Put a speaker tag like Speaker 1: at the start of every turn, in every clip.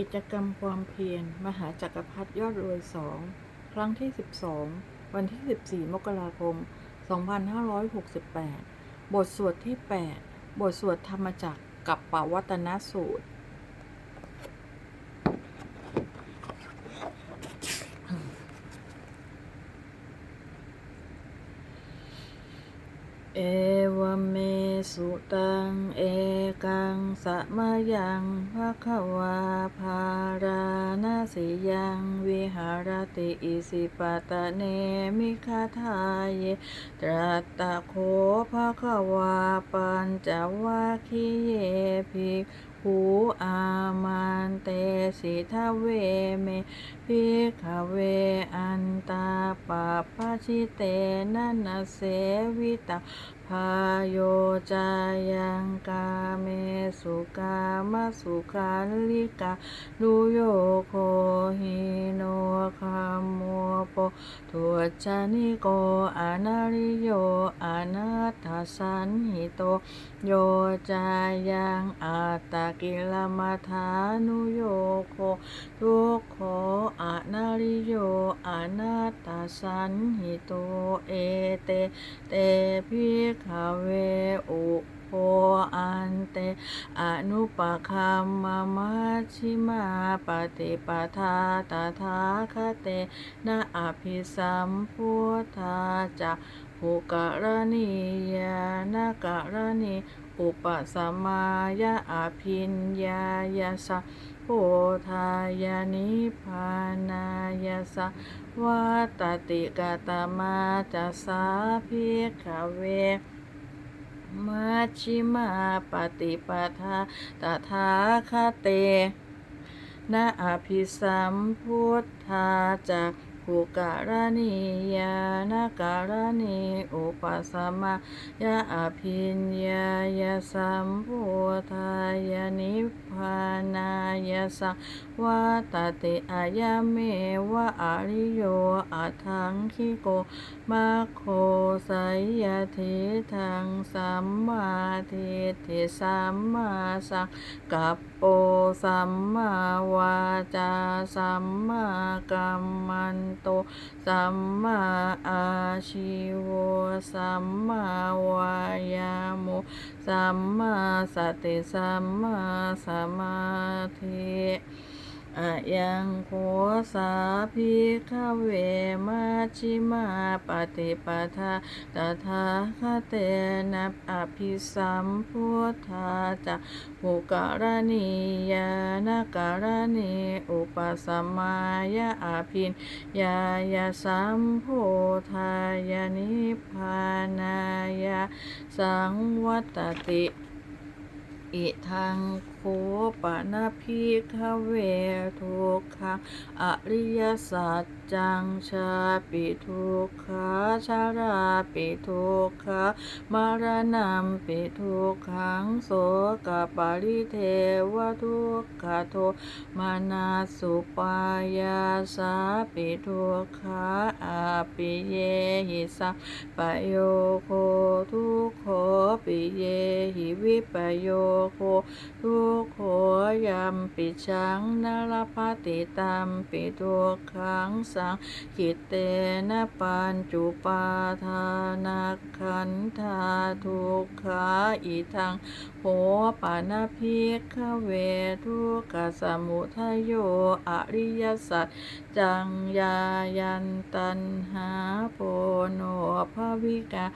Speaker 1: กิจกรรมความเพียรมหาจักรพรรดิยอดรวยสองครั้งที่ 12 วันที่ 14 มกราคม 2568 บทสวดที่ 8 บทสวดธรรมจักรกับปวัตนสูตร เอวเมสุ ตังเอกังสะมะยังภะคะวาภาราณสิยังวิหารติอิสิปตะเนมิคาทายเยตรัตตะโคภะคะวาปัญจวัคคีเยภิก ขุอามันเตสิทเวเมพิขเวอันตาปาปะชิเตนันะเสวิตาพาโยจายังกาเมสุกามสุขันลิกาลุโยโคหิโนคามัวโปทุจานิโกอนาริโยอนาถาสันหิโต โยจายังอาตากิลมัฐานุโยโคทุกโขอะนาริโยอนาตาสันหิโตเอเตเตพิขเวอุโพอันเตอนุปคัมมามัชชิมาปฏิปทาตถาคเตนะอภิสัมพุทธาจะภูกรณียานกรณี อุปสมายะอภินญายาสะโพธายานิพานายาสะวัตติกาตมาจัสสาภิกเวมัชชิมาปฏิปทาตถาคเตนะอภิสัมพุทธาจาก ขุการณียานการณีอุปสมายะอภิญญายาสัมพุทายานิพพานายาสังวัตติอายาเมวะอริโยอัทังคิโกมาโคไสยทิทังสัมมาทิฏฐิสัมมาสังกัป โอสัมมาวาจาสัมมากัมมันโต สัมมาอาชิวสัมมาวายาโมสัมมาสติสัมมาสมาธิ อะยังโคสาภิกขเวมัชชิมาปฏิปทาตถาคเตนะอภิสัมพุทธาจะภูการณียานการณีอุปสมายะอภินยายาสัมโพธายานิพพานายาสังวัตติ อิทังโคคปนาภิกเวทุกขังอริยสัจจังชาปิทุกขาชาราปิทุกขามารณะปิทุกขังโสกปาริเทวทุกขโทมานาสุปายาสาปิทุกขาอาปิเยหิสัปโยโคทุกโขปิเยหิวิปโยโคทุกโขยัมปิชังนรพติตัมปิทุกขังสังกิตเตนะปัญจุปาทานาขันธาทุกขาอิทังโหปานาภิกเวทุกขสมุทโยอริยสัจจังยายันตันหาโพโนภวิกา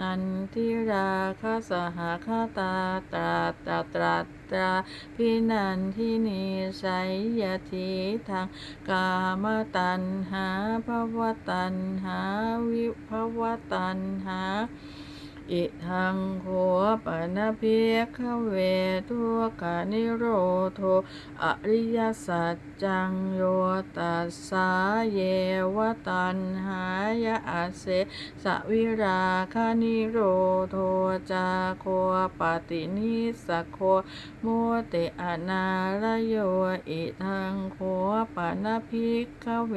Speaker 1: นันทิราคาสหาคาตาตราตราตราตราพินันทินิสัยยทิทางกามตันหาภวตันหาวิภวตันหาอิทังโหปนาเพียขเวทุกขานิโรโทอริยสัจจังโยตั สสาเยวตันหายะอาเสสวิราคานิโรโทจาโคปตินิสโคโมเตอนาลโยอิทังโหปนาภิกขเว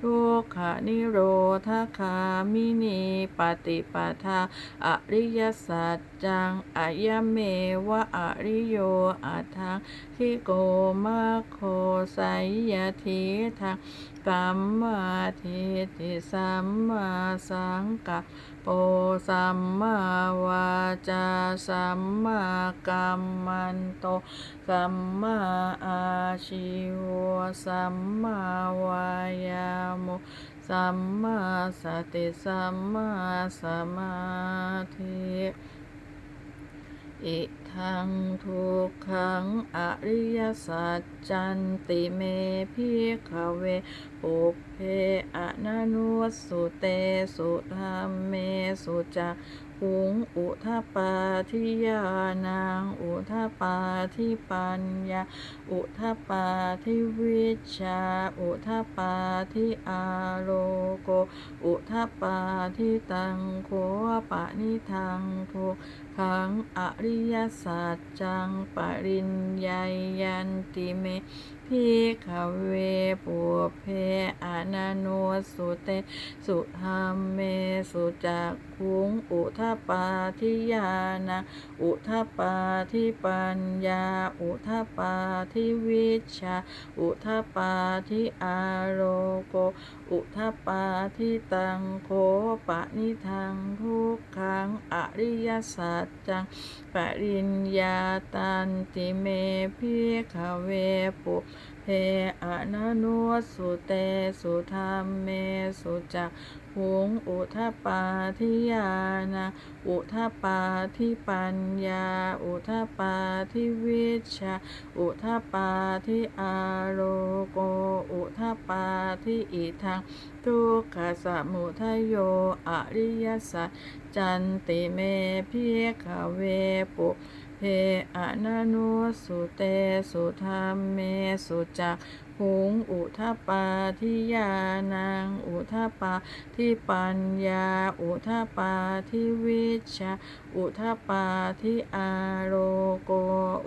Speaker 1: ทุกขานิโรธคามินีปฏิปทาอริยสัจจังอายะเมวะอริโยอัตถัง คิโกมาโคไสยทิทังกัมมาทิฏฐิสัมมาสังกัปโปสัมมาวาจาสัมมากัมมันโตสัมมาอาชิวสัมมาวายาโมสัมมาสติสัมมาสมาธิอิ ทังทุกขังอริยสัจจันติเมพิขเวปุเพอนันุสุเตสุธรรมเมสุจักุงอุทปปาทิยานางอุทปปาทิปัญญา อุทปปาทิวิชชาอุทปปาทิอาโลโก อุทปปาทิตังโคปะนิทังทุกขังอริยสัจจังปริญญายันติเม พิขเวปุเพอนานโนสุเต สุธรรมเมสุจักคุงอุทปปาทิยานาอุทปปาทิปัญญา อุทปปาทิวิชา อุทปปาทิอารโก อุทปปาทิตังโคปะนิทังทุกขังอริยสัจจังปริญญาตันติเมพิขเวปุเพอนันโนสุเตสุธรรมเมสุจัก หุงอุทปาทิยานาอุทปาทิปัญญา อุทปาทิวิชา อุทปาทิอาโรโก อุทปาทิอิทังทุกขสมุทโย อริยสัจจันติเมพิขเวปุเพอนันโนสุเตสุธรรมเมสุจัก หุงอุทปาทิยานางอุทปาทิปัญญา อุทปาทิวิชาอุทปาทิอาโรโก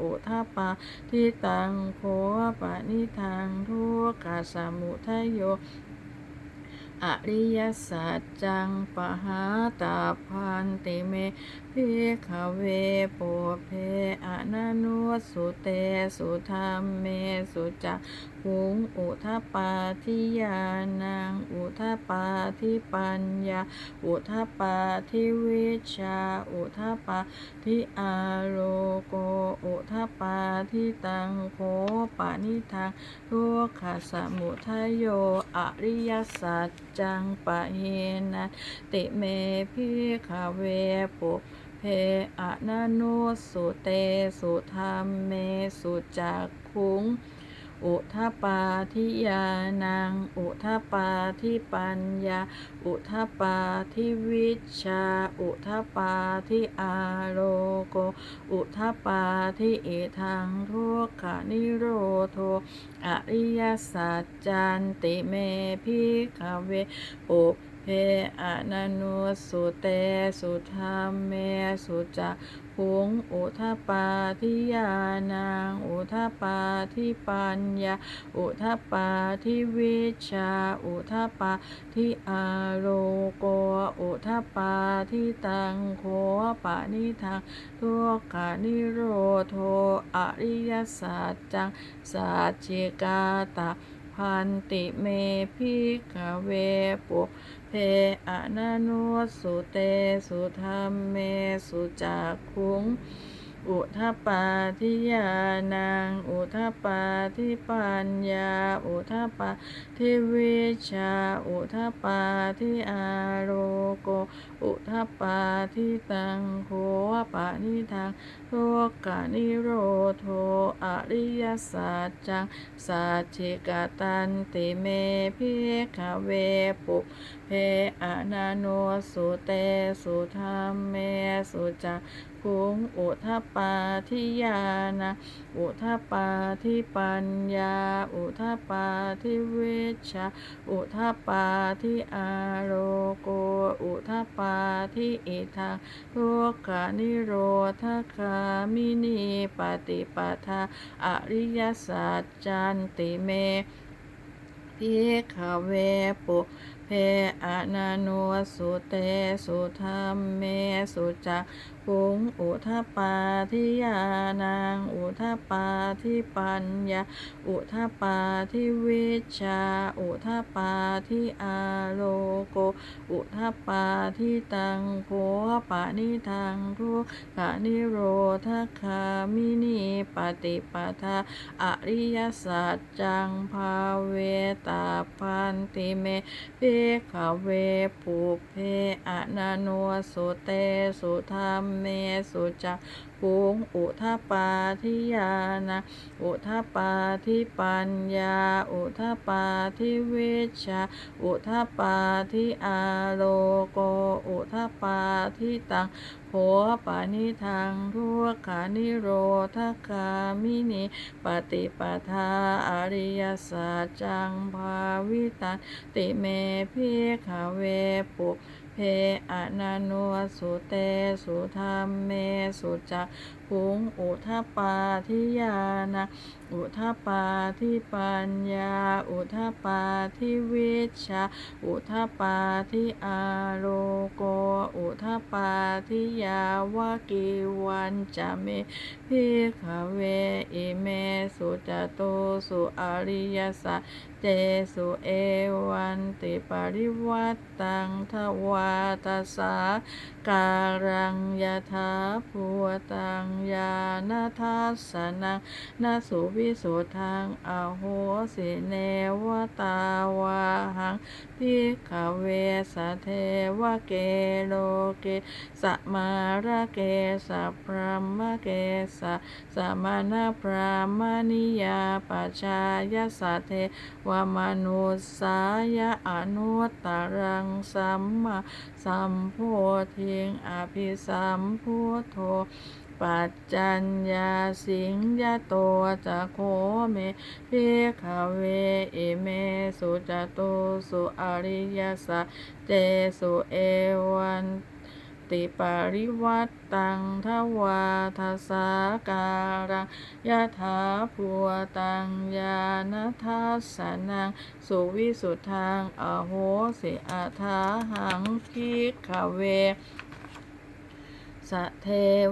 Speaker 1: อุทปาทิตังโคปะนิทังทุกขสมุทัยโยอริยสัจจังปหาตาพันติเม พิขเวปุเพอนันโนสุเตสุธรรมเมสุจักขุงอุทปาทิยานางอุทปาทิปัญญา อุทปาทิวิชา อุทปาทิอาโลโก อุทปาทิตังโคปานิทังทุกขสมุทัยโยอริยสัจจังปะเฮนะติเมพิขเวปุ อนันโนสุเตสุธรรมเมสุจักขุงอุทปาทิยานางอุทปาทิปัญญา อุทปาทิวิชา อุทปาทิอาโลโก อุทปาทิเอทังทุกขานิโรโทอริยสัจจันติเมพิขเวปุ เพอนันโนสุเตสุธรรมเมสุจักขุงอุทปาทิยานางอุทปาทิปัญญา อุทปาทิวิชา อุทปาทิอาโลโกอุทปาทิตังโคปะนิทังทุกขานิโรโทอริยสัจจังสัจจิกาตาพันติเมพิกเวปุ เทอนานุสุเตสุธรรมเมสุจักขุง อุทปาทิยานางอุทปาทิปัญญา อุทปาทิวิชา อุทปาทิอาโรโก อุทปาทิตังโควปะนิทังโทกานิโรโทอริยสัจจังสัจจิกตันติเมพิขเวปุเพอนันโนสุเตสุธรรมเมสุจั กงอุทปาทิยานาอุทปาทิปัญญาอุทปาทิเวชชาอุทปาทิอาโลโกอุทปาทิอิทังทุกขานิโรธคามินีปฏิปทาอริยสัจจันติเมพิขเวปุเพอนาโนสุเตสุธรรมเมสุจัก ปุงอุทปปาทิยานังอุทปปาทิปัญญา อุทปปาทิวิชชาอุทปปาทิอาโลโก อุทปปาทิตังโพปะนิทังทุกขานิโรธคามินีปฏิปทาอริยสัจจังภาเวตาพันติเมเพขเวปุเพอะนาโนสุเตสุธรรมเมสุจักปุงอุทปาทิยานะอุทปาทิปัญญา อุทปาทิวิชาอุทปาทิอาโลโก อุทปาทิตังโหปานิทังทุกขานิโรธคามินีปฏิปทาอริยสัจจังภาวิตันติเมพิขเวปุ เพอนานุสุเตสุธรรมเมสุจักปุงอุทปาทิยานะอุทปาทิปัญญาอุทปาทิวิชชาอุทปาทิอาโลโกอุทปาทิยาวากิวันจะเมพิขเวอิเมสุจโตสุอริยสัจเจสุเอวันติปริวัตตังทวาตาสาการังยถาภูตังยานาทัสสนังนาสุวิสุทังอโหสิเนวตาวาหังพิขเวสเทวเกโลเกสมาระเกสะพรหมเกสะสมานาพรามณิยาปัจายสัเทวมนุสสายะอนุตตรังสัมมาสัมโพธิงอภิสัมพุทโธ ปัจจัญญาสิงยะโตจะโคเมพิขเวอิเมสุจโตสุอริยสัจเจสุเอวันติปาริวัตตังทวาทสสาการังยะถาภูตังยานัทัสสนัง สุวิสุทธังอโหสิอาทาหังพิกขเว สเท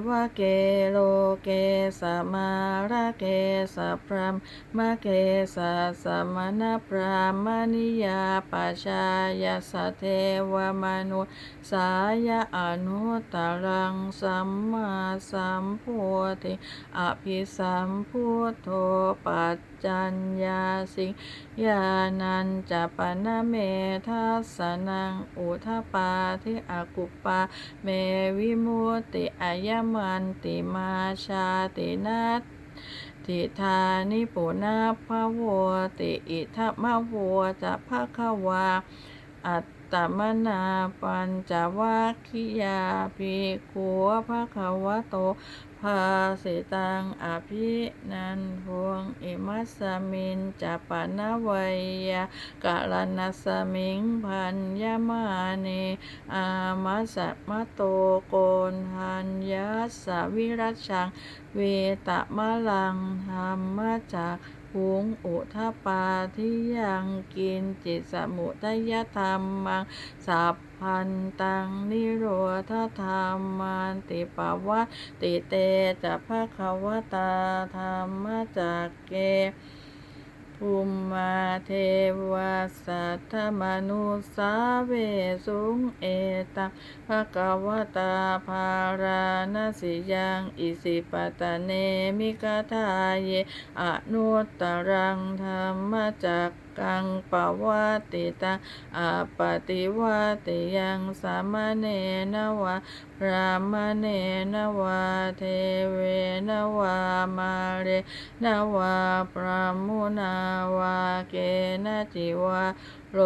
Speaker 1: วเกโลเกสมาระเกสพรหมมเกสสมณพรามณิยาปัจจายสเทวมนุสายะอนุตตรังสัมมาสัมพุทธิอภิสัมพุทโธปัจ จัญญาสิงยานันจะปนเมทัสนังอุทปาทิอากุปาเมวิมุติอายมันติมาชาตินัตติธานิปุนาภโวติอิทัมะโวจะภะควา อัตตมนาปัญจวัคคิยาภิกขุภควะโต ภาสิตังอภินันทวงอิมัสสมินจะปนาวัยยะกะลนัสสมิงพันยมาเนอามัสะมะโตโกนหันยัสวิรัชัง เวตมะลังธรรมจักหุงอุทปาทิยังกินจิตสมุทัยธรรมังสัพ พันตังนิโรธธรรมันติปวัตติเตจะภะคะวตาธรรมจักเกภูมิมาเทวสัทธมนุสาเวสุงเอตังภะคะวตาภาราณสิยังอิสิปตะเนมิกาทาเยอนุตตรังธรรมจัก กังปวัตติตังอปฏิวัติยังสามเณนวะพระมเณนวะเทเวนวะมาเรนวะพระมุนาวะเกณจิวะโล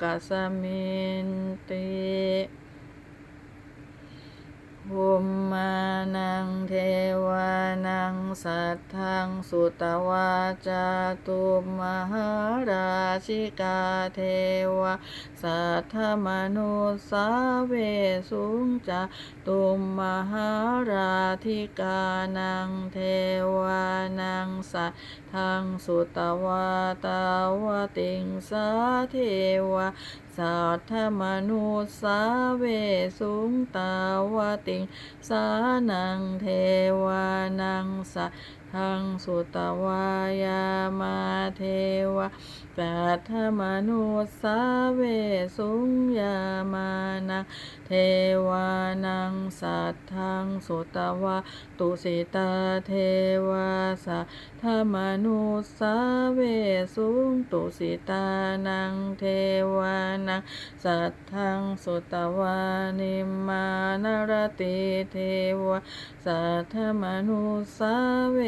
Speaker 1: กัสสมินติ ภูมิมานังเทวานังสัทธังสุตวาจาตุมหาราชิกาเทวาสัทธมนุสาเวสุงจาตุมมหาราธิกานังเทวานังสัทธังสุตวาตาวติงสาเทวา สัทธมนุสาเวสุงตาวติงสานังเทวานังสัทธังสุตวายามาเทวะสัทธมนุสาเวสุงยามานังเทวานังสัทธังสุตวาตุสิตาเทวาสั ทธมนุสาเวสุงตุสิตานังเทวานังสัทธังสุตวานิมานรติเทวาสัทธมนุสาเว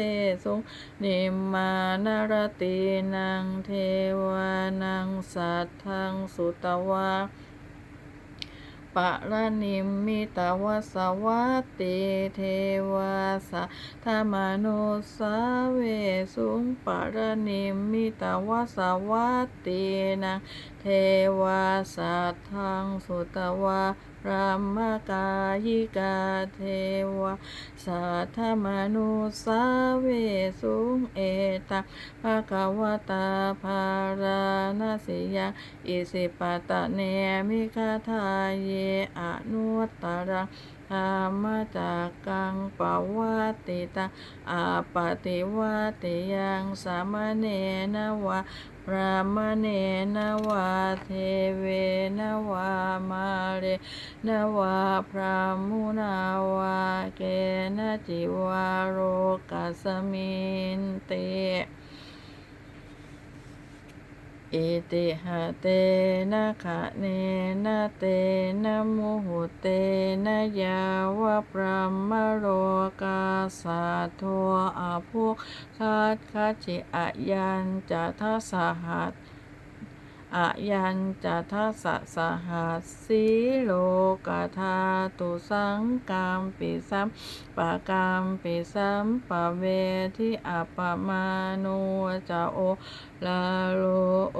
Speaker 1: สุงนิมานรตินังเทวานังสัทธังสุตวา ปะระนิมมิตวสวัตติเทวาสะธรรมนุสาเวสุงปะระนิมมิตวสวัตตินังเทวาสัทธังสุตวา ระมกายิกาเทวะสัทธมนุสาเวสุงเอตังภะคะวตาภาราณสิยังอิสิปตะเนมิคาทาเยอนุตตรัง ธรรมจากกังปวัตติตังอาปติวัติยังสามเณนวะพระมเณนวะเทเวนวะมาเรนวะพระมุนาวะเกณจิวาโรกัสมินเต อิติหะเตนะขะเนนะเตนะมุหุเตนะยาวะพระมโรกาสาโทอาภุคัดคัจจิอายันจะทัสหัส อายันจะทัสสะหัสสีโลกาธาตุสังกามปิสัมปะกามปิสัมปะเวทิอัปปมาโนจะโอลาโลโอ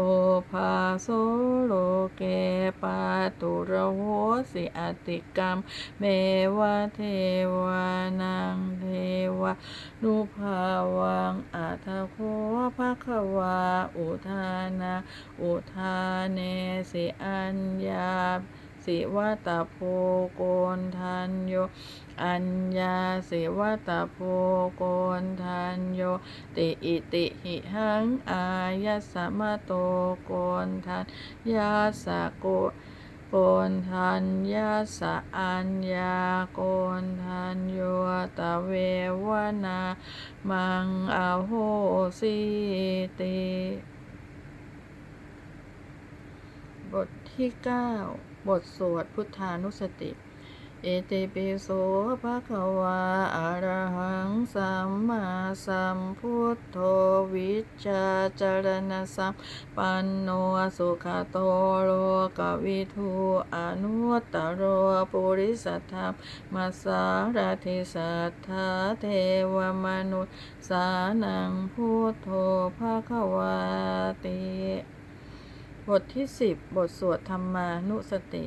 Speaker 1: ภาโซโลเกปาตุระโหสิอติกรรมเมวะเทวานังเทวานุภาวังอัตโคภะคะวาอุทานาอุทาเนสิอัญญาสิวัตโพโกนทันโย อัญญาสิวัตโพโกนทันโย ติอิติหิหังอายสสมะโตโกนทันยาสะโกโกนทันยาสะอัญญาโกนทันโยตะเววนา มังอโหสิติ บ ที่ 9 บทสวดพุทธานุสติ เอติปิโสภะคะวาอะระหังสัมมาสัมพุทโธวิชาจารณสัมปันโนสุขโตโลกวิทูอนุตตโรปุริสธรรมมาสารทิสัทธาเทวมนุษย์สานังพุทโธภะคะวาติ บทที่10บบทสวดธรรมานุสติ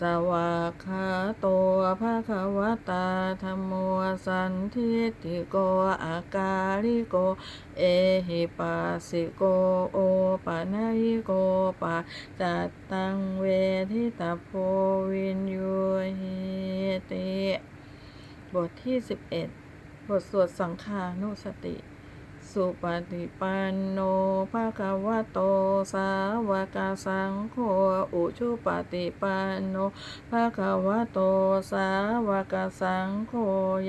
Speaker 1: สวากาโตภะควตาธรรมโมสันทิติโกอาการิโก เอหิปัสสิโกโอปะนะหิโกปะจัตตังเวทิตาโพวินยูหิติ บทที่11บทสวดสังฆานุสติ สุปฏิปันโนภะคะวะโตสาวกสังโฆอุชุปฏิปันโนภะคะวะโตสาวกสังโฆ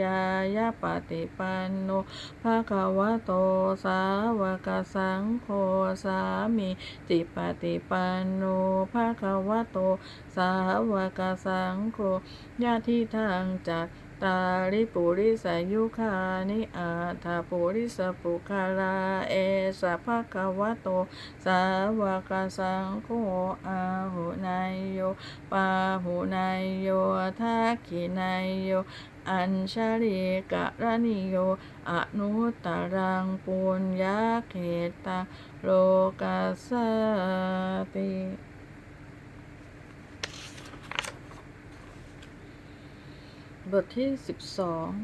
Speaker 1: ยายาปฏิปันโนภะคะวะโตสาวกสังโฆสามีจิปฏิปันโนภะคะวะโตสาวกสังโฆญาติทางจัก ตาริปุริสายุคานิอาถาปุริสปุคาลาเอสะภะคะวะโต สาวกสังโฆอาหุนายโยปาหุนายโยทักขินายโยอัญชลีกะระนิโย อนุตตรังปุญญาเขตังโลกัสสติ บทที่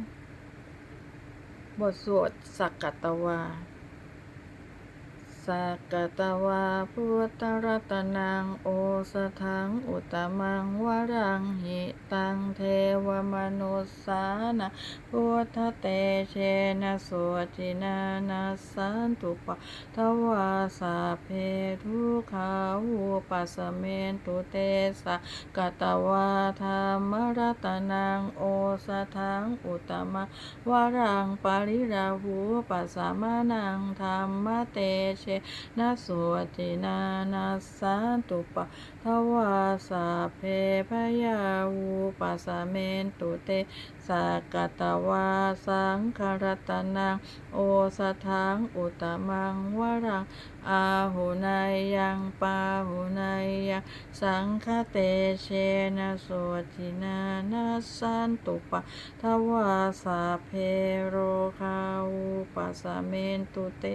Speaker 1: 12 บทสวดสักกัตตวา สักกตวาพุทธรัตนังโอสถังอุตมังวรังหิตังเทวมนุสสานะพุทธเตเชนะสวจินานาสันตุปะทวาสาเพทุขาวุปัสสเมนตุเตสะกตวาธรรมรัตนังโอสถังอุตมังวรังปริราหูปัสสมานังธรรมเตเชนะสวจินานาสันตุปะทวาสาเพพยาวูปัสเมนตุเตสากตวาสังคารตนังโอสถังอุตมังวรังอาหุนายังปาหุนายังสังคเตเชนะสวจินานาสันตุปะทวาสาเพโรคาวูปัสสเมนตุเต